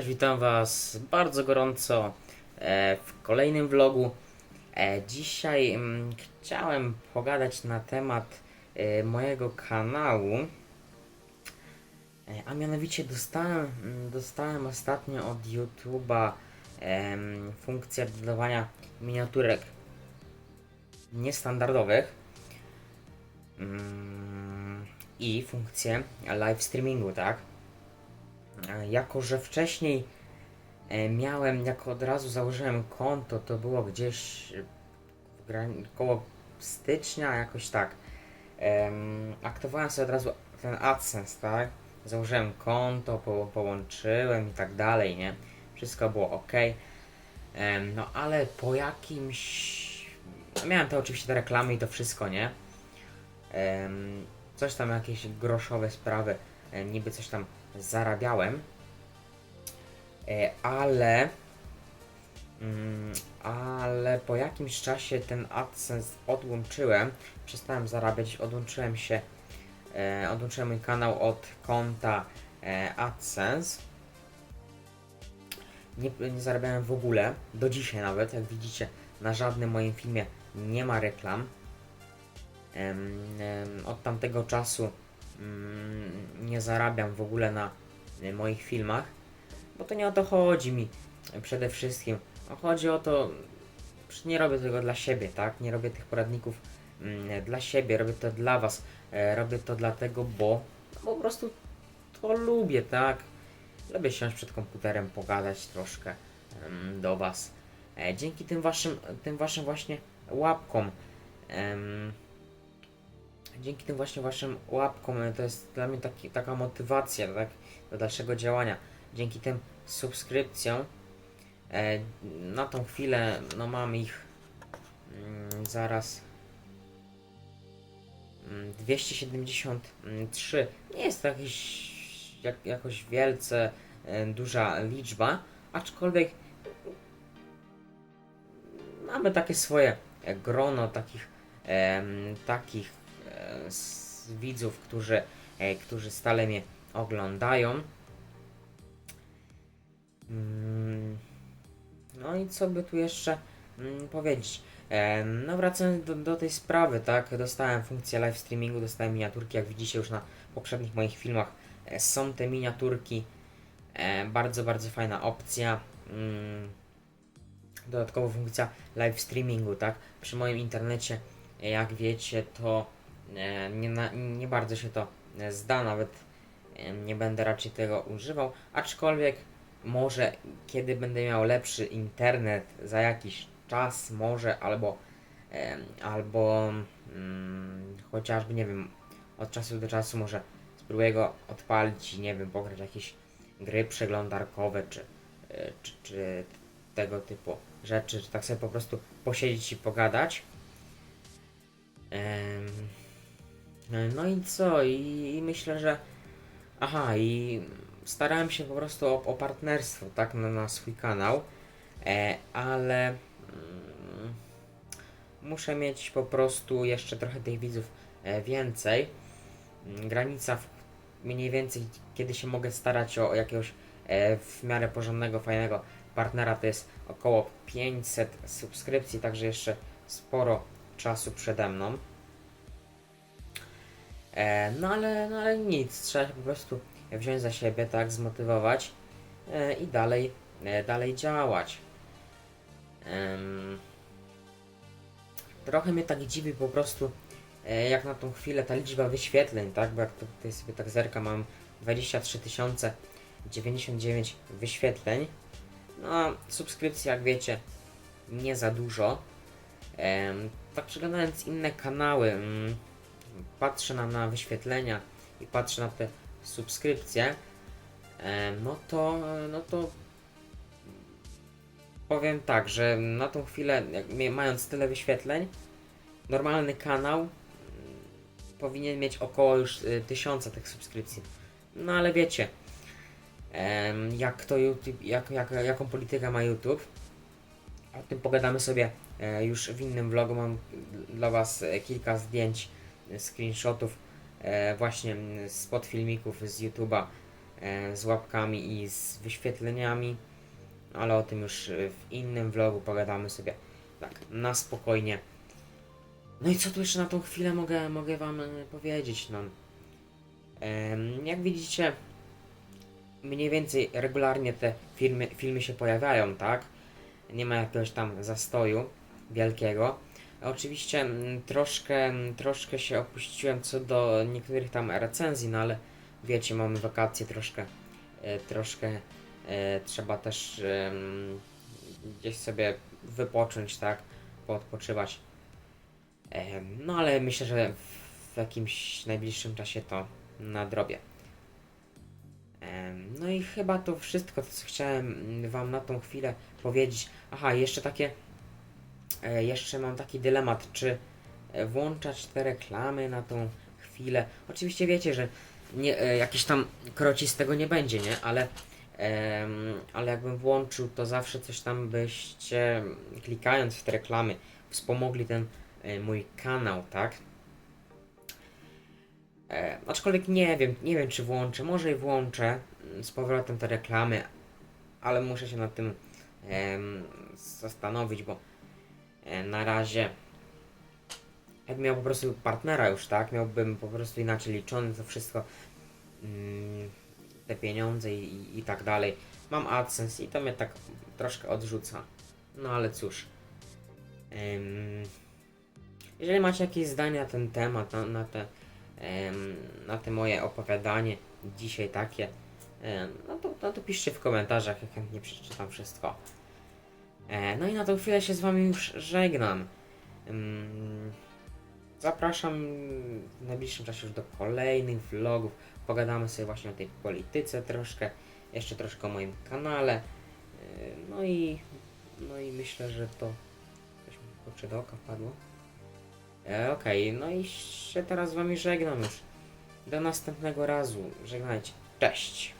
Cześć, witam Was bardzo gorąco e, w kolejnym vlogu. E, dzisiaj mm, chciałem pogadać na temat e, mojego kanału. A mianowicie dostałem, mm, dostałem ostatnio od YouTube'a funkcję dodawania miniaturek niestandardowych mm, i funkcję live streamingu, tak? Jako, że wcześniej e, miałem, jak od razu założyłem konto, to było gdzieś e, w koło stycznia, jakoś tak. Em, aktywowałem sobie od razu ten AdSense, tak? Założyłem konto, po, połączyłem i tak dalej, nie? Wszystko było ok. No ale po jakimś. no, Miałem to oczywiście te reklamy i to wszystko, nie? Coś tam, jakieś groszowe sprawy, e, niby coś tam zarabiałem, e, ale mm, ale po jakimś czasie ten AdSense odłączyłem, przestałem zarabiać, odłączyłem się, e, odłączyłem mój kanał od konta e, AdSense. Nie, nie zarabiałem w ogóle, do dzisiaj nawet, jak widzicie, na żadnym moim filmie nie ma reklam. Od tamtego czasu nie zarabiam w ogóle na y, moich filmach, bo to nie o to chodzi mi przede wszystkim. Chodzi o to, że nie robię tego dla siebie, tak? Nie robię tych poradników mm, dla siebie, robię to dla Was. E, robię to dlatego, bo po prostu to lubię, tak? Lubię siąść przed komputerem, pogadać troszkę em, do Was. E, dzięki tym Waszym, tym Waszym właśnie łapkom. Dzięki tym właśnie waszym łapkom e, to jest dla mnie taki, taka motywacja tak, do dalszego działania. Dzięki tym subskrypcjom e, na tą chwilę no mam ich mm, zaraz mm, 273. Nie jest to jakiś, jak, jakoś wielce e, duża liczba, aczkolwiek mamy takie swoje e, grono takich em, takich e, z widzów, którzy, e, którzy stale mnie oglądają. Mm, No i co by tu jeszcze mm, powiedzieć? E, No wracając do, do tej sprawy, tak, dostałem funkcję live streamingu, dostałem miniaturki, jak widzicie już na poprzednich moich filmach e, są te miniaturki. Bardzo, bardzo fajna opcja. Mm, Dodatkowo funkcja live streamingu, tak? Przy moim internecie, jak wiecie, to nie, na, nie bardzo się to e, zda, nawet e, nie będę raczej tego używał, aczkolwiek może kiedy będę miał lepszy internet za jakiś czas, może albo e, albo mm, chociażby nie wiem, od czasu do czasu może spróbuję go odpalić i nie wiem, pograć jakieś gry przeglądarkowe czy, e, czy, czy tego typu rzeczy, czy tak sobie po prostu posiedzieć i pogadać. Em, no i co? I, I myślę, że. Aha, i starałem się po prostu o, o partnerstwo, tak, na, na swój kanał, e, ale mm, muszę mieć po prostu jeszcze trochę tych widzów e, więcej. Mm, Granica w, mniej więcej, kiedy się mogę starać o, o jakiegoś e, w miarę porządnego, fajnego partnera, to jest około 500 subskrypcji, także jeszcze sporo czasu przede mną. E, no, ale, no ale nic, trzeba się po prostu wziąć za siebie, tak, zmotywować e, i dalej, e, dalej działać. Trochę mnie tak dziwi po prostu, e, jak na tą chwilę ta liczba wyświetleń, tak, bo jak tu- tutaj sobie tak zerka mam 23 099 wyświetleń. No, subskrypcji, jak wiecie, nie za dużo. Em, tak przeglądając inne kanały, mm, patrzę na, na wyświetlenia i patrzę na te subskrypcje, em, no to, no to powiem tak, że na tą chwilę, mając tyle wyświetleń, normalny kanał mm, powinien mieć około już y, tysiąca tych subskrypcji. No ale wiecie, jak to YouTube, jak, jak, jaką politykę ma YouTube. O tym pogadamy sobie e, już w innym vlogu. Mam dla Was e, kilka zdjęć, e, screenshotów e, właśnie spod filmików z YouTube'a e, z łapkami i z wyświetleniami, ale o tym już e, w innym vlogu pogadamy sobie tak na spokojnie. No i co tu jeszcze na tą chwilę mogę, mogę Wam powiedzieć? No, jak widzicie, mniej więcej regularnie te filmy, filmy się pojawiają, tak? Nie ma jakiegoś tam zastoju wielkiego. Oczywiście mm, troszkę, mm, troszkę się opuściłem co do niektórych tam recenzji, no ale wiecie, mamy wakacje troszkę, e, troszkę e, trzeba też gdzieś sobie wypocząć, tak? Poodpoczywać. No ale myślę, że w jakimś najbliższym czasie to nadrobię. No i chyba to wszystko, co chciałem mm, Wam na tą chwilę powiedzieć. Aha, jeszcze takie. E, Jeszcze mam taki dylemat, czy e, włączać te reklamy na tą chwilę. Oczywiście wiecie, że nie, e, jakiś tam kroci z tego nie będzie, nie? Ale, ale jakbym włączył, to zawsze coś tam byście klikając w te reklamy wspomogli ten mój kanał, tak? E, aczkolwiek nie wiem, nie wiem czy włączę, może i włączę mm, z powrotem te reklamy, ale muszę się nad tym zastanowić, bo na razie jakbym miał po prostu partnera już, tak, miałbym po prostu inaczej liczone to wszystko, mm, te pieniądze i, i, tak dalej. Mam AdSense i to mnie tak troszkę odrzuca. No ale cóż. Jeżeli macie jakieś zdania na ten temat, na, na te na te moje opowiadanie dzisiaj takie, no, to, no to piszcie w komentarzach, jak chętnie przeczytam wszystko. E, no i na tą chwilę się z Wami już żegnam. Zapraszam w najbliższym czasie już do kolejnych vlogów. Pogadamy sobie właśnie o tej polityce troszkę, jeszcze troszkę o moim kanale. E, no i, no i myślę, że to coś mi kurczę do oka wpadło. E, Okej, no i się teraz z wami żegnam już. Do następnego razu. Żegnajcie. Cześć.